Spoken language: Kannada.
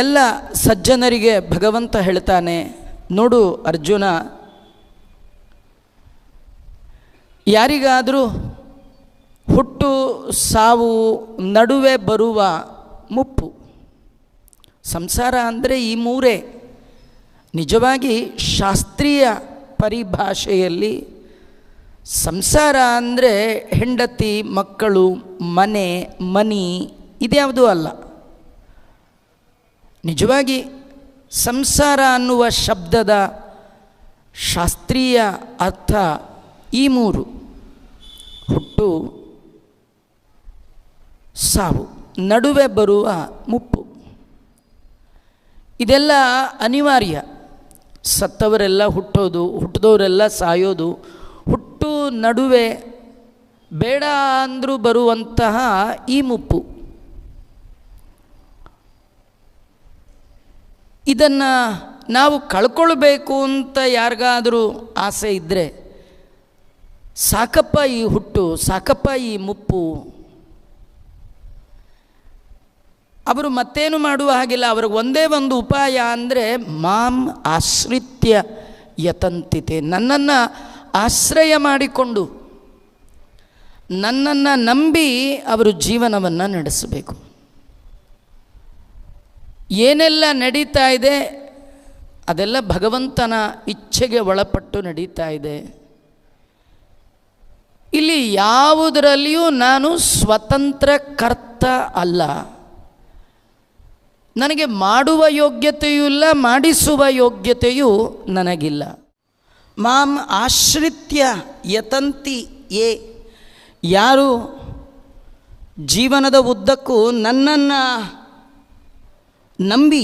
ಎಲ್ಲ ಸಜ್ಜನರಿಗೆ ಭಗವಂತ ಹೇಳ್ತಾನೆ, ನೋಡು ಅರ್ಜುನ, ಯಾರಿಗಾದರೂ ಹುಟ್ಟು, ಸಾವು, ನಡುವೆ ಬರುವ ಮುಪ್ಪು, ಸಂಸಾರ ಅಂದರೆ ಈ ಮೂರೇ, ನಿಜವಾಗಿ ಶಾಸ್ತ್ರೀಯ ಪರಿಭಾಷೆಯಲ್ಲಿ ಸಂಸಾರ ಅಂದರೆ ಹೆಂಡತಿ, ಮಕ್ಕಳು, ಮನೆ, ಮನಿ, ಇದ್ಯಾವುದೂ ಅಲ್ಲ. ನಿಜವಾಗಿ ಸಂಸಾರ ಅನ್ನುವ ಶಬ್ದದ ಶಾಸ್ತ್ರೀಯ ಅರ್ಥ ಈ ಮೂರು. ಹುಟ್ಟು, ಸಾವು, ನಡುವೆ ಬರುವ ಮುಪ್ಪು. ಇದೆಲ್ಲ ಅನಿವಾರ್ಯ. ಸತ್ತವರೆಲ್ಲ ಹುಟ್ಟೋದು ಹುಟ್ಟಿದವರೆಲ್ಲ ಸಾಯೋದು, ಹುಟ್ಟು ನಡುವೆ ಬೇಡ ಅಂದರೂ ಬರುವಂತಹ ಈ ಮುಪ್ಪು. ಇದನ್ನು ನಾವು ಕಳ್ಕೊಳ್ಬೇಕು ಅಂತ ಯಾರಿಗಾದರೂ ಆಸೆ ಇದ್ದರೆ ಸಾಕಪ್ಪ ಈ ಹುಟ್ಟು, ಸಾಕಪ್ಪ ಈ ಮುಪ್ಪು. ಅವರು ಮತ್ತೇನು ಮಾಡುವ ಹಾಗಿಲ್ಲ, ಅವ್ರಿಗೆ ಒಂದೇ ಒಂದು ಉಪಾಯ ಅಂದರೆ ಮಾಂ ಆಶ್ರಿತ್ಯ ಯತಂತಿತೆ. ನನ್ನನ್ನು ಆಶ್ರಯ ಮಾಡಿಕೊಂಡು, ನನ್ನನ್ನು ನಂಬಿ ಅವರು ಜೀವನವನ್ನು ನಡೆಸಬೇಕು. ಏನೆಲ್ಲ ನಡೀತಾ ಇದೆ? ಅದೆಲ್ಲ ಭಗವಂತನ ಇಚ್ಛೆಗೆ ಒಳಪಟ್ಟು ನಡೀತಾ ಇದೆ. ಇಲ್ಲಿ ಯಾವುದರಲ್ಲಿಯೂ ನಾನು ಸ್ವತಂತ್ರ ಕರ್ತ ಅಲ್ಲ. ನನಗೆ ಮಾಡುವ ಯೋಗ್ಯತೆಯೂ ಇಲ್ಲ, ಮಾಡಿಸುವ ಯೋಗ್ಯತೆಯೂ ನನಗಿಲ್ಲ. ಮಾಂ ಆಶ್ರಿತ್ಯ ಯತಂತಿ ಏ ಯಾರು ಜೀವನದ ಉದ್ದಕ್ಕೂ ನನ್ನನ್ನು ನಂಬಿ